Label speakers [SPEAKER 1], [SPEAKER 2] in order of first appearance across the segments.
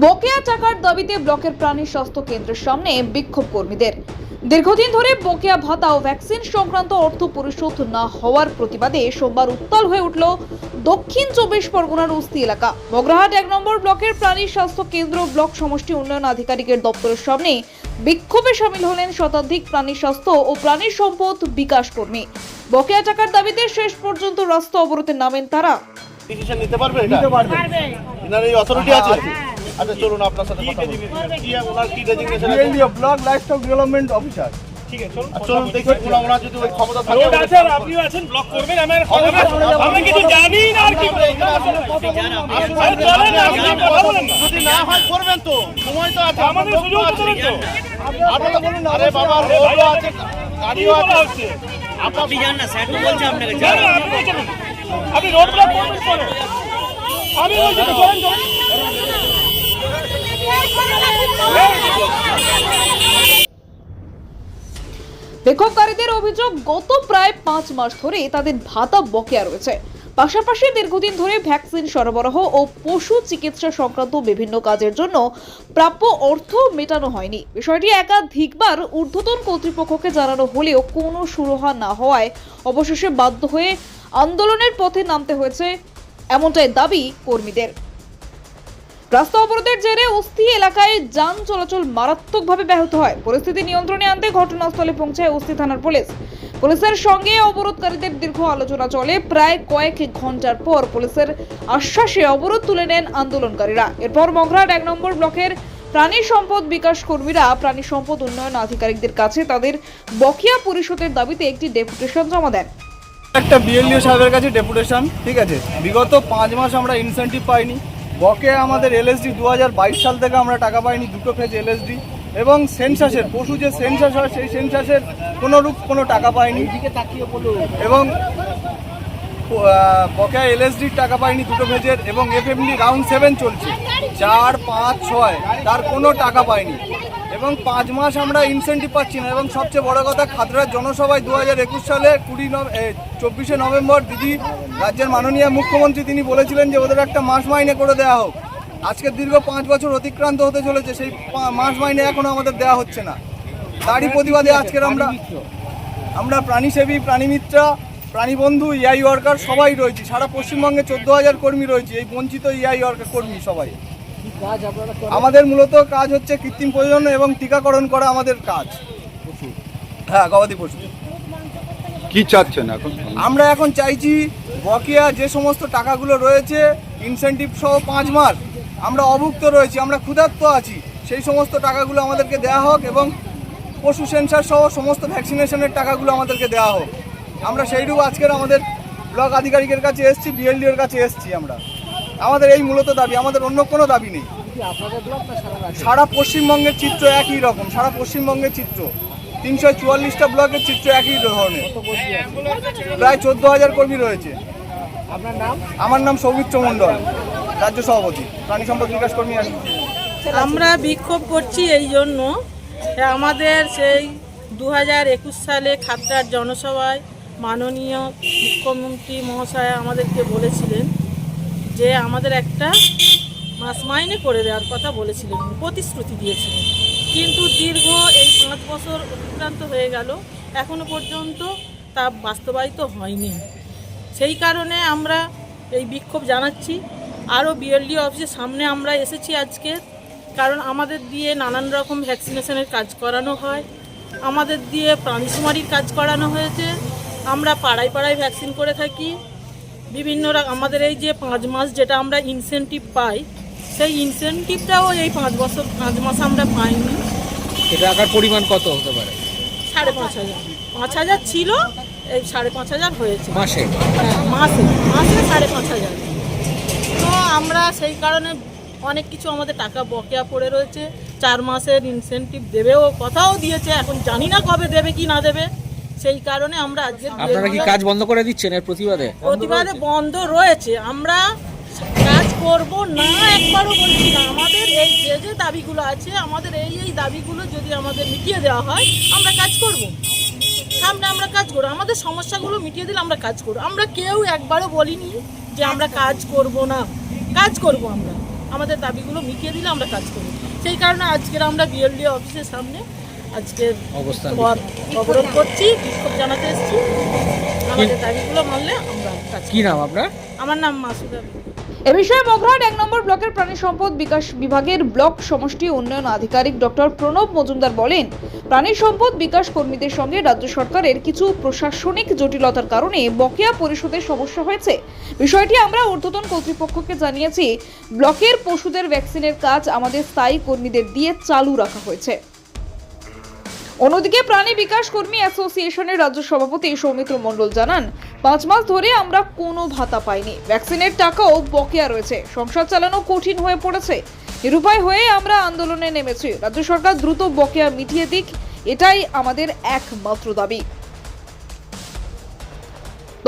[SPEAKER 1] বকেয়া টাকার দাবিতে ব্লকের প্রাণী স্বাস্থ্য কেন্দ্রের সামনে বিক্ষোভ কর্মীদের। দীর্ঘদিন ধরে বকেয়া ভাতা ও ভ্যাকসিন সংক্রান্ত অর্থ পরিশোধ না হওয়ার প্রতিবাদে সোমবার উত্তাল হয়ে উঠল দক্ষিণ চব্বিশ পরগনার উস্তি এলাকা। বগরাহাট এক নম্বর ব্লকের প্রাণী স্বাস্থ্য কেন্দ্র ব্লক সমষ্টি উন্নয়ন আধিকারিকের দপ্তরের সামনে বিক্ষোভে সামিল হলেন শতাধিক প্রাণী স্বাস্থ্য ও প্রাণী সম্পদ বিকাশ কর্মী। বকেয়া টাকার দাবিতে শেষ পর্যন্ত রাস্তা অবরোধে নামেন তারা।
[SPEAKER 2] নিতে পারবে এটা?
[SPEAKER 3] নিতে পারবে।
[SPEAKER 2] এই অথরিটি আছে? আচ্ছা চলুন আপনার সাথে কথা বলুন কি ওনার কি ডেজিগনেশন আছে
[SPEAKER 3] BLDO block livestock development officer
[SPEAKER 2] আর চলুন দেখি ওনার ওনার যদি ওই ক্ষমতা থাকে
[SPEAKER 4] রোড আছে আর আপনিও আছেন ব্লক করবেন আমার আমরা কিছু জানি না আর কি।
[SPEAKER 2] যদি না হয় তো। সময় তো আছে
[SPEAKER 4] আমাদের
[SPEAKER 2] লোক তো
[SPEAKER 4] সুযোগ
[SPEAKER 2] আছে।
[SPEAKER 4] দেবেন তো
[SPEAKER 2] আপনারা- আরে বাবা রোডও আছে গাড়িও আছে।
[SPEAKER 5] আপনি জান না স্যার তো বলছে আপনাকে
[SPEAKER 4] আপনি বলছেন না। আপনি রোড ব্লক করবেন আমি বলছি
[SPEAKER 1] বিক্ষোভকারীদের অভিযোগ গত প্রায় পাঁচ মাস ধরে তাদের ভাতা বকেয়া রয়েছে। পাশাপাশি দীর্ঘদিন ধরে ভ্যাকসিন সরবরাহ ও পশু চিকিৎসা সংক্রান্ত বিভিন্ন কাজের জন্য প্রাপ্য অর্থ মেটানো হয়নি। বিষয়টি একাধিকবার ঊর্ধ্বতন কর্তৃপক্ষকে জানানো হলেও কোনো সুরহা না হওয়ায় অবশেষে বাধ্য হয়ে আন্দোলনের পথে নামতে হয়েছে এমনটাই দাবি কর্মীদের। রাস্তা অবরোধের জেরে অস্থি এলাকায় যান চলাচল মারাত্মকভাবে ব্যাহত হয়। পরিস্থিতি নিয়ন্ত্রণে আনতে ঘটনাস্থলে পৌঁছায় অস্থি থানার পুলিশ। পুলিশের সঙ্গে অবরোধকারীদের দীর্ঘ আলোচনা চলে। প্রায় কয়েক ঘণ্টার পর পুলিশের আশ্বাসে অবরোধ তুলে নেন আন্দোলনকারীরা। এরপর মগরাট এক নম্বর ব্লকের প্রাণী সম্পদ বিকাশ কর্মীরা প্রাণী সম্পদ উন্নয়ন আধিকারিকদের কাছে তাদের বকেয়া পরিশোধের দাবিতে একটি ডেপুটেশন জমা দেন।
[SPEAKER 3] একটা বিএলডিও সাহেবের কাছে ডেপুটেশন, ঠিক আছে? বিগত পাঁচ মাস আমরা ইনসেন্টিভ পাইনি। বকে আমাদের এলএসডি দু হাজার বাইশ সাল থেকে আমরা টাকা পাইনি দুটো ফেজ এলএসডি এবং সেন্সাসের পশু যে সেন্সাস হয় সেই সেন্সাসের কোনোরূপ কোনো টাকা পায়নি এবং বকেয়া এলএসডির টাকা পায়নি দুটো ফেজের এবং এফএমডি রাউন্ড সেভেন চলছে। চার পাঁচ ছয় তার কোনো টাকা পাইনি। এবং পাঁচ মাস আমরা ইনসেন্টিভ পাচ্ছি না। এবং সবচেয়ে বড় কথা খাতড়ার জনসভায় দু হাজার একুশ সালে কুড়ি চব্বিশে নভেম্বর দিদি, রাজ্যের মাননীয় মুখ্যমন্ত্রী, তিনি বলেছিলেন যে ওদের একটা মাস মাইনে করে দেওয়া হোক। আজকে দীর্ঘ পাঁচ বছর অতিক্রান্ত হতে চলেছে, সেই মাস মাইনে এখনও আমাদের দেওয়া হচ্ছে না। তারই প্রতিবাদে আজকের আমরা আমরা প্রাণীসেবী, প্রাণীমিত্রা, প্রাণীবন্ধু ইআই ওয়ার্কার সবাই রয়েছি। সারা পশ্চিমবঙ্গে চোদ্দ হাজার কর্মী রয়েছে, এই বঞ্চিত ইআই ওয়ার্কার কর্মী সবাই। আমাদের মূলত কাজ হচ্ছে কৃত্রিম প্রজনন এবং টিকাকরণ করা আমাদের কাজ। হ্যাঁ গবাদি পশু।
[SPEAKER 6] কি চাচ্ছেন এখন?
[SPEAKER 3] আমরা এখন চাইছি বকেয়া যে সমস্ত টাকাগুলো রয়েছে ইনসেন্টিভ সহ পাঁচ মাস আমরা অভুক্ত রয়েছি আমরা ক্ষুধার্ত আছি সেই সমস্ত টাকাগুলো আমাদেরকে দেওয়া হোক এবং পশু সেন্সার সহ সমস্ত ভ্যাকসিনেশনের টাকাগুলো আমাদেরকে দেওয়া হোক। আমরা সেইরূপ আজকের আমাদের ব্লক আধিকারিকের কাছে এসছি বিএলডিওর কাছে এসছি আমরা। আমাদের এই মূলত দাবি, আমাদের অন্য কোনো দাবি নেই। সারা পশ্চিমবঙ্গের চিত্র একই রকম, সারা পশ্চিমবঙ্গের চিত্র। তিনশো চুয়াল্লিশটা ব্লকের চিত্র একই ধরনের। প্রায় চোদ্দ হাজার কর্মী রয়েছে। আপনার নাম আমার নাম সৌমিত্র মণ্ডল রাজ্য সভাপতি, প্রাণী সম্পদ বিকাশ কর্মী
[SPEAKER 7] আমরা বিক্ষোভ করছি এই জন্য। আমাদের সেই দু হাজার একুশ সালে খাতড়ার জনসভায় মাননীয় মুখ্যমন্ত্রী মহাশয় আমাদেরকে বলেছিলেন যে আমাদের একটা মাস মাইনে করে দেওয়ার কথা বলেছিলেন, প্রতিশ্রুতি দিয়েছিলেন। কিন্তু দীর্ঘ এই পাঁচ বছর অতিক্রান্ত হয়ে গেল, এখনও পর্যন্ত তা বাস্তবায়িত হয়নি। সেই কারণে আমরা এই বিক্ষোভ জানাচ্ছি। আরও বিএলডি অফিসের সামনে আমরা এসেছি আজকে, কারণ আমাদের দিয়ে নানান রকম ভ্যাকসিনেশনের কাজ করানো হয়। আমাদের দিয়ে প্রাণীশুমারির কাজ করানো হয়েছে। আমরা পাড়ায় পাড়ায় ভ্যাকসিন করে থাকি। বিভিন্ন আমাদের এই যে পাঁচ মাস যেটা আমরা ইনসেন্টিভ পাই সেই ইনসেন্টিভটাও এই পাঁচ বছর পাঁচ মাস আমরা পাইনি।
[SPEAKER 5] টাকার পরিমাণ কত হতে পারে?
[SPEAKER 7] সাড়ে পাঁচ হাজার। পাঁচ হাজার ছিল এই সাড়ে পাঁচ হাজার হয়েছে।
[SPEAKER 5] মাসে?
[SPEAKER 7] হ্যাঁ, মাসে মাসে সাড়ে পাঁচ হাজার। তো আমরা সেই কারণে অনেক কিছু আমাদের টাকা বকেয়া পড়ে রয়েছে। চার মাসের ইনসেন্টিভ দেবেও কথাও দিয়েছে এখন জানি না কবে দেবে কি না দেবে। সেই কারণে আমরা আজকে
[SPEAKER 5] আপনারা কি কাজ বন্ধ করে দিচ্ছেন এর প্রতিবাদে?
[SPEAKER 7] প্রতিবাদে বন্ধ রয়েছে। আমরা কাজ করব না একবারও বলছি না। আমাদের এই যে যে দাবিগুলো আছে আমাদের এই এই দাবিগুলো যদি আমাদের মিটিয়ে দেওয়া হয় আমরা কাজ করব। সামনে আমরা কাজ করব। আমাদের সমস্যাগুলো মিটিয়ে দিলে আমরা কাজ করব। আমরা কেউ একবারও বলিনি যে আমরা কাজ করব না। কাজ করব আমরা। আমাদের দাবিগুলো মিটিয়ে দিলে আমরা কাজ করি সেই কারণে আজকের আমরা বিএলডি অফিসের সামনে আজকে অবরোধ করছি বিক্ষোভ জানাতে এসেছি। আমাদের দাবিগুলো মানলে আমরা
[SPEAKER 5] কি নাম আপনার?
[SPEAKER 7] আমার নাম মাসুদা
[SPEAKER 1] এ বিষয়ে মগরাহাট এক নম্বর ব্লকের প্রাণী সম্পদ বিকাশ বিভাগের ব্লক সমষ্টি উন্নয়ন আধিকারিক ডক্টর প্রণব মজুমদার বলেন প্রাণী সম্পদ বিকাশ কর্মীদের সঙ্গে রাজ্য সরকারের কিছু প্রশাসনিক জটিলতার কারণে বকেয়া পরিশোধের সমস্যা হয়েছে। বিষয়টি আমরা ঊর্ধ্বতন কর্তৃপক্ষকে জানিয়েছি। ব্লকের পশুদের ভ্যাকসিনের কাজ আমাদের স্থায়ী কর্মীদের দিয়ে চালু রাখা হয়েছে। অন্যদিকে প্রাণী বিকাশ কর্মী অ্যাসোসিয়েশনের রাজ্য সভাপতি সৌমিত্র মণ্ডল জানান, পাঁচ মাস ধরে আমরা কোনো ভাতা পাইনি। ভ্যাকসিনের টাকাও বকেয়া রয়েছে। সংসার চালানো কঠিন হয়ে পড়েছে। নিরুপায় হয়ে আমরা আন্দোলনে নেমেছি। রাজ্য সরকার দ্রুত বকেয়া মিটিয়ে দিক, এটাই আমাদের একমাত্র দাবি।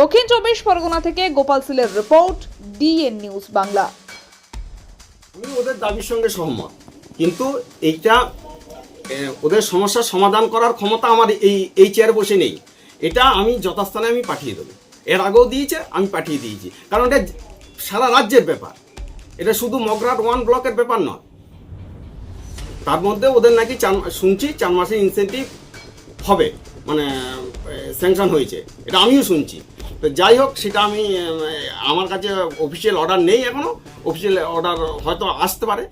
[SPEAKER 1] দক্ষিণ চব্বিশ পরগনা থেকে গোপাল সিলের রিপোর্ট, ডিএন নিউজ বাংলা।
[SPEAKER 8] আমি ওদের দাবির সঙ্গে সহমত। কিন্তু এইটা ওদের সমস্যার সমাধান করার ক্ষমতা আমার এই এই চেয়ার বসে নেই। এটা আমি যথাস্থানে আমি পাঠিয়ে দেবো। এর আগেও দিয়েছে, আমি পাঠিয়ে দিয়েছি। কারণ এটা সারা রাজ্যের ব্যাপার। এটা শুধু মগরাট ওয়ান ব্লকের ব্যাপার নয়। তার মধ্যে ওদের নাকি চার, শুনছি চার মাসের ইনসেন্টিভ হবে মানে স্যাংশন হয়েছে। এটা আমিও শুনছি। তো যাই হোক, সেটা আমি আমার কাছে অফিসিয়াল অর্ডার নেই এখনও অফিসিয়াল অর্ডার হয়তো আসতে পারে,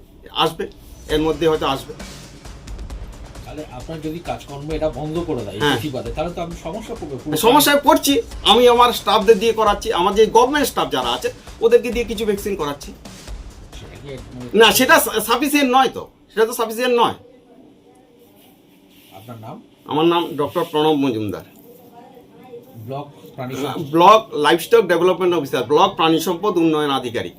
[SPEAKER 8] আসবে। এর মধ্যে হয়তো আসবে।
[SPEAKER 5] তাহলে আপনার যদি কাজকর্ম এটা বন্ধ করে দেয়
[SPEAKER 8] হ্যাঁ।
[SPEAKER 5] তাহলে তো আপনি সমস্যা করবে
[SPEAKER 8] সমস্যায় পড়ছি আমি আমার স্টাফদের দিয়ে করাচ্ছি আমার যে গভর্নমেন্ট স্টাফ যারা আছে ওদেরকে দিয়ে কিছু ভ্যাকসিন করাচ্ছি।
[SPEAKER 5] মানে?
[SPEAKER 8] না সেটা সাফিসিয়েন্ট নয় তো সেটা তো সাফিসিয়েন্ট নয়।
[SPEAKER 5] আপনার নাম?
[SPEAKER 8] আমার নাম doctor Pranab Majumdar.
[SPEAKER 5] Block
[SPEAKER 8] development officer block প্রাণী সম্পদ উন্নয়ন আধিকারিক।